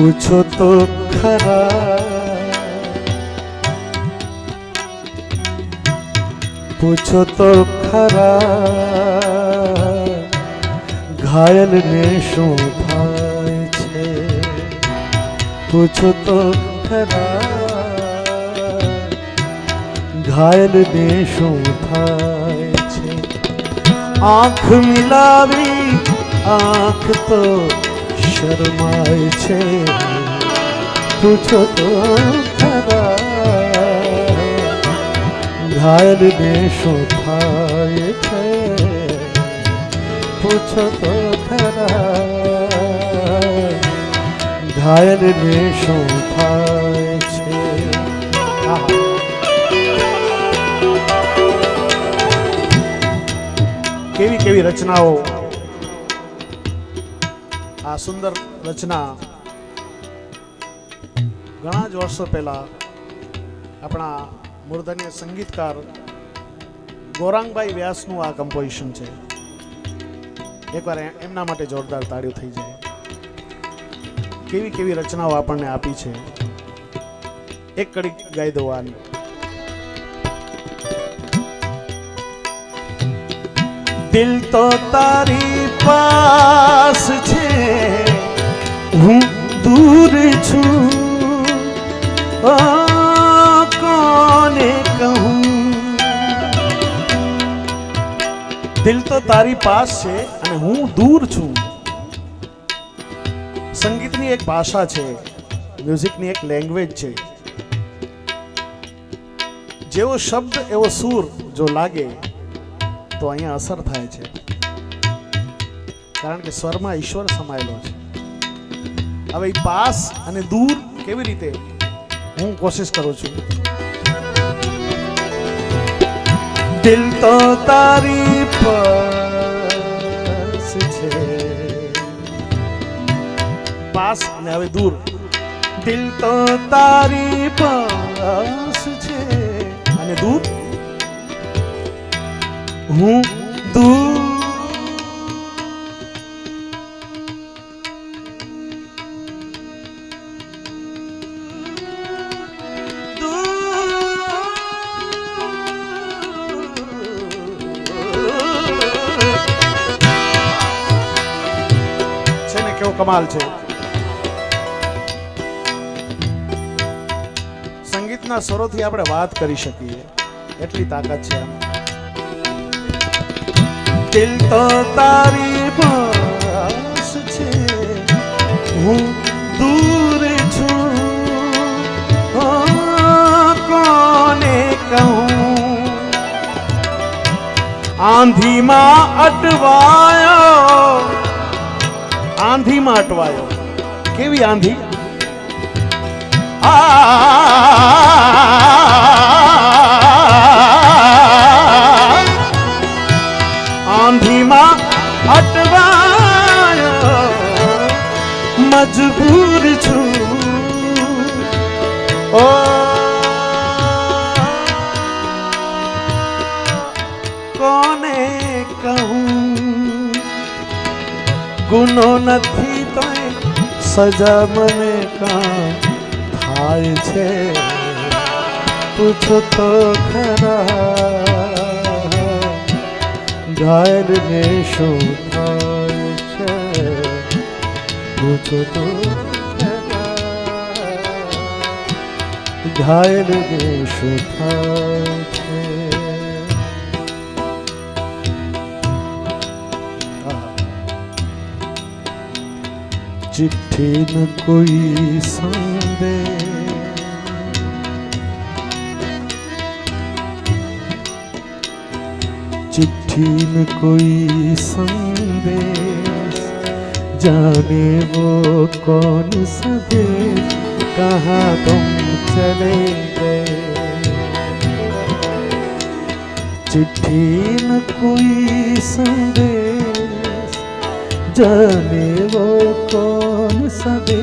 कुछ तो खरा पूछो तो खरा घायल ने शोभाय छे पूछो तो खरा घायल ने शोभाय छे आंख मिलावी आंख तो શરમાય છે પૂછો તો ખરા ઘાયલને શું થાય છે પૂછો તો ખરા ઘાયલને શું થાય છે આહા. કેવી કેવી રચનાઓ આ સુંદર રચના ઘણા જ વર્ષો પહેલા આપણા મૂર્ધન્ય સંગીતકાર ગોરાંગભાઈ વ્યાસનું આ કમ્પોઝિશન છે. એકવાર એમના માટે જોરદાર તાળીઓ થઈ જાય. કેવી કેવી રચનાઓ આપણને આપી છે. એક કડી ગાઈ દો દિલ તો તારી પાસ છે હું દૂર છું કોને કહું દિલ તો તારી પાસ છે અને હું દૂર છું સંગીતની એક ભાષા છે મ્યુઝિકની એક લેંગ્વેજ છે જેવો શબ્દ એવો સૂર જો લાગે તો અહીંયા અસર થાય છે કારણ કે સ્વરમાં ઈશ્વર સમાયેલો છે. હવે પાસ અને દૂર કેવી રીતે? હું કોશિશ કરું છું. દિલ તો તારી પાસ છે. પાસ અને હવે દૂર. દિલ તો તારી છે. અને દૂર? હું કમાલ છે. સંગીતના સ્વરોથી આપણે વાત કરી શકીએ. એટલી તાકાત છે દિલ તો તારી પાસ છે. હું દૂર છું. કોને કહું? આંધીમાં અટવાયો આંધીમાં અટવાયો. કેવી આંધી? આંધીમાં અટવાયો. મજબૂર છું. ઓ ગુનો નથી તો સજા મને કાં થાય છે પૂછો તો ખરા ઘાયલને શું થાય છે પૂછો તો ખરા ઘાયલને શું થાય ਚਿੱਠੇ ਨ ਕੋਈ ਸੰਦੇ। ਚਿੱਠੀ ਨ ਕੋਈ ਸੰਦੇਸ਼ ਜਾਣੇ ਉਹ ਕੌਣ ਸਦੇ, ਕਹਾ ਤੁਮ ਚਲੇ ਗਏ। ਚਿੱਠੀ ਨ ਕੋਈ ਸੰਦੇਸ਼ ਜਾਣੇ सबे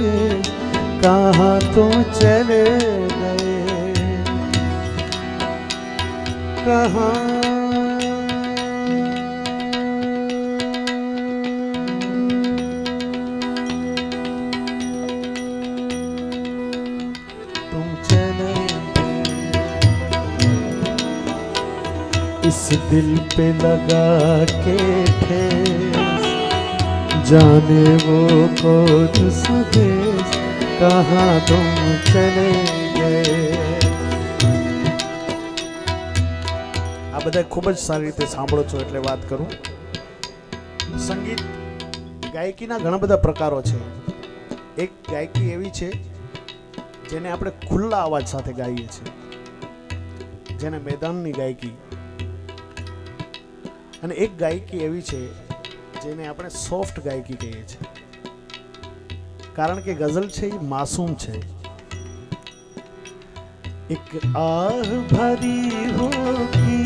कहाँ? तुम चले गए। कहाँ इस दिल पे लगा के थे। जाने वो कौन सा देश कहाँ तुम चले गए આ બધા ખૂબ જ સારી રીતે સાંભળો છો એટલે વાત કરું સંગીત ગાયકીના ઘણા બધા પ્રકારો છે એક ગાયકી એવી છે જેને આપણે ખુલ્લા અવાજ સાથે ગાઈએ છીએ જેને મેદાનની ગાયકી અને એક ગાયકી એવી છે જેને આપણે સોફ્ટ ગાયકી કહીએ છીએ કારણ કે ગઝલ છે એ માસૂમ છે एक आह भरी होगी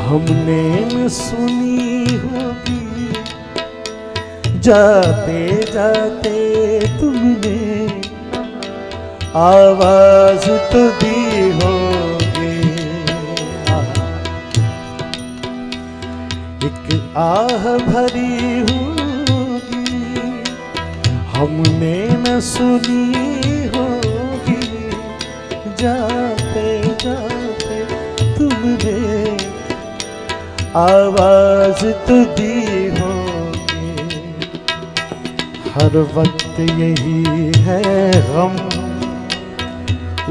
हमने न सुनी होगी जाते जाते तुमने आवाज तो दी होगी एक आह, भरी होगी। हमने न सुनी होगी। जाते जाते तुमने आवाज़ तो दी होगी। हर वक्त यही है गम।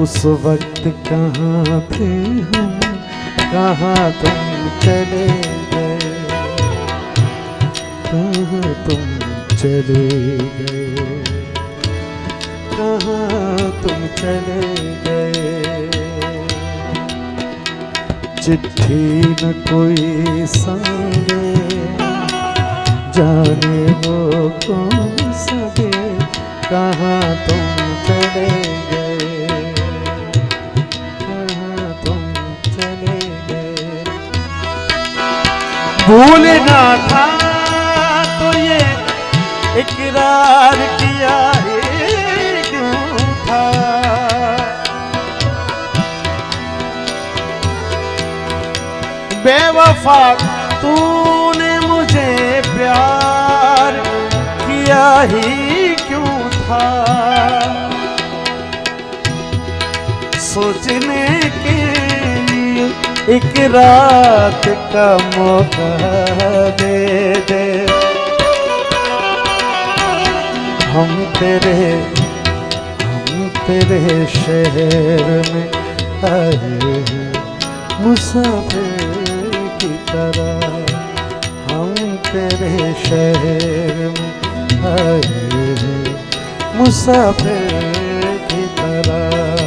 उस वक्त कहाँ थे हम? कहाँ तुम चले? कहाँ तुम चले गए? कहाँ तुम चले गए? चिट्ठी न कोई संगे, जाने वो कौन सा दे कहाँ तुम चले गए? कहाँ तुम चले गए? भूलना था इकरार किया ही क्यों था। बेवफा तूने मुझे प्यार किया ही क्यों था? सोचने के लिए एक रात का मौका दे दे। हम तेरे हम तेरे शहर में आए हैं मुसाफिर की तरह हम तेरे शहर में आए हैं मुसाफिर की तरह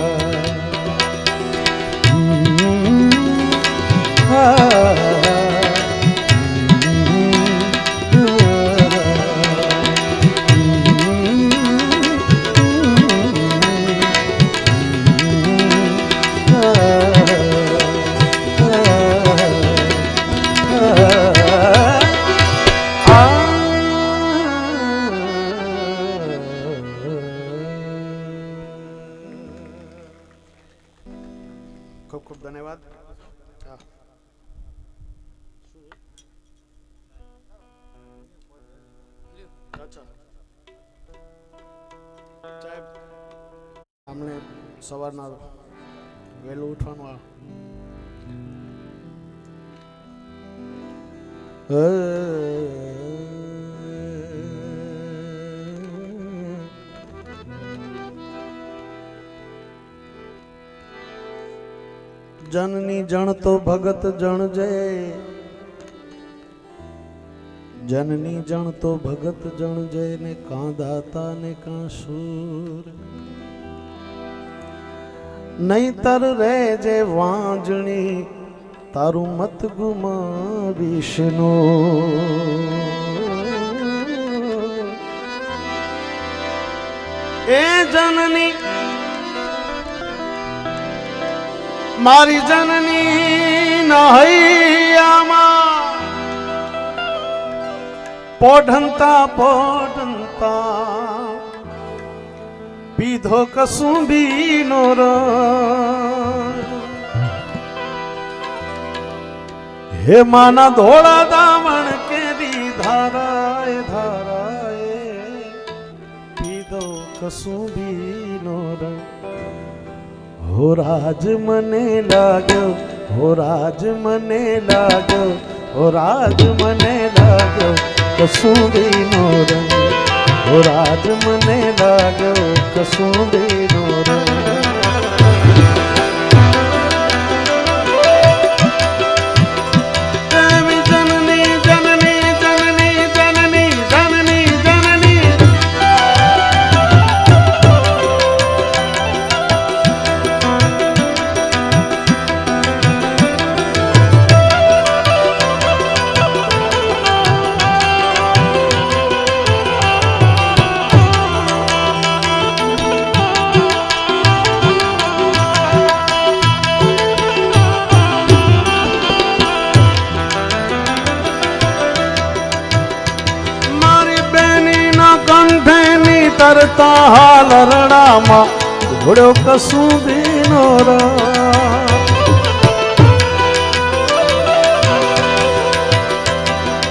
ખૂબ ખૂબ ધન્યવાદ અમને સવારના વહેલું ઉઠવાનું આ જનની જણ તો ભગત જણ જય જનની જણ તો ભગત જણ જય ને કાં દાતા ને કાં શૂર નહીતર જે વાંજણી, તારું મત ગુમા વિષ્ણુ એ જનની મારી જનની નહૈયામાં. પોઢંતા પોઢંતા. પીધો કસુંબીનો રસ. હે માના ધોળા દામણ કેરી ધારાય ધારાય પીધો કસુંબીનો રંગ હો રાજ મને લાગ્યો, હો રાજ મને લાગ્યો, હો રાજ મને લાગ્યો, કસુંબીનો રંગ. હો રાજ મને લાગ્યો, કસુંબીનો રંગ. તરતા હાલ રણામાં ઘોડ્યો કશું દીનો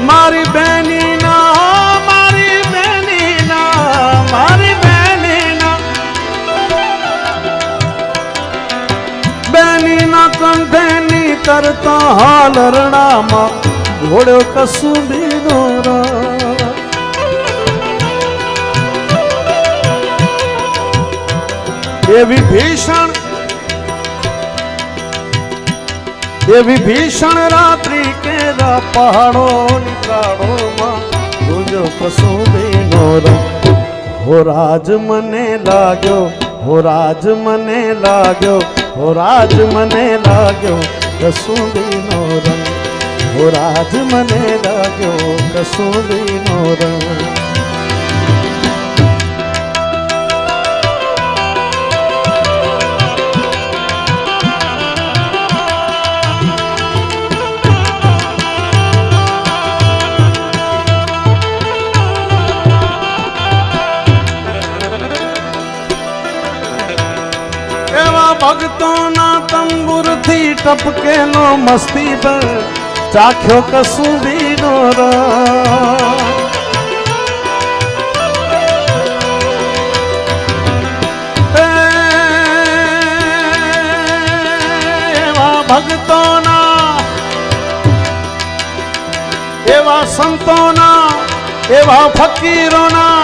મારી બેની ના મારી બેની ના મારી બેની ના બેની ના કંઠેની કરતા હાલ રણામાં ઘોડ્યો કશું દીનો રંગ એવી વિભીષણ એવી વિભીષણ રાત્રિ કેરા પહાડોની કાળોમાં ગુંજો કસુંબીનો હો રાજ મને લાગ્યો, હો રાજ મને લાગ્યો, હો રાજ મને લાગ્યો કસુંબીનો રંગ. હો રાજ મને લાગ્યો કસુંબીનો રંગ. તંબુરથી ટપકેલો મસ્તી પર ચાખ્યો કસુંબીનો રંગ એવા ભક્તોના, એવા સંતોના, એવા ફકીરોના,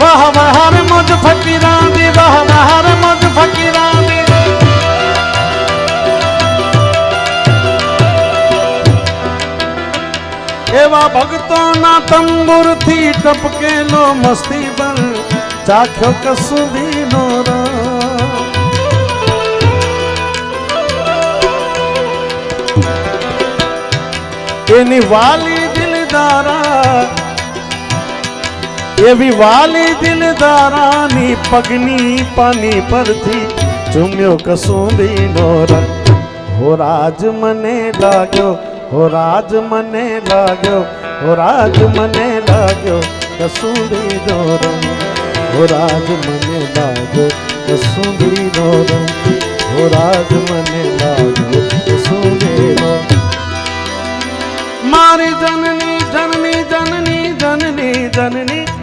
વાહ બહાર મોજ ફકીરાની, વાહ બહાર મોજ ફકીરાની એવા ભક્તોના તંબુરથી ટપકેલો મસ્તી બન ચાખ્યો કસુંબીનો રંગ એની વાલી દિલદારા એવી વાલી દિલદારાની પગની પાની પરથી ચુમ્યો કસુંબીનો રંગ હો રાજ મને લાગ્યો હો રાજ મને લાગ્યો, હો રાજ મને લાગ્યો કસુંબીનો રંગ. હો રાજ મને લાગ્યો કસુંબીનો રંગ. હો રાજ મને લાગ્યો કસુંબીનો મારી જનની જનની જનની જનની જનની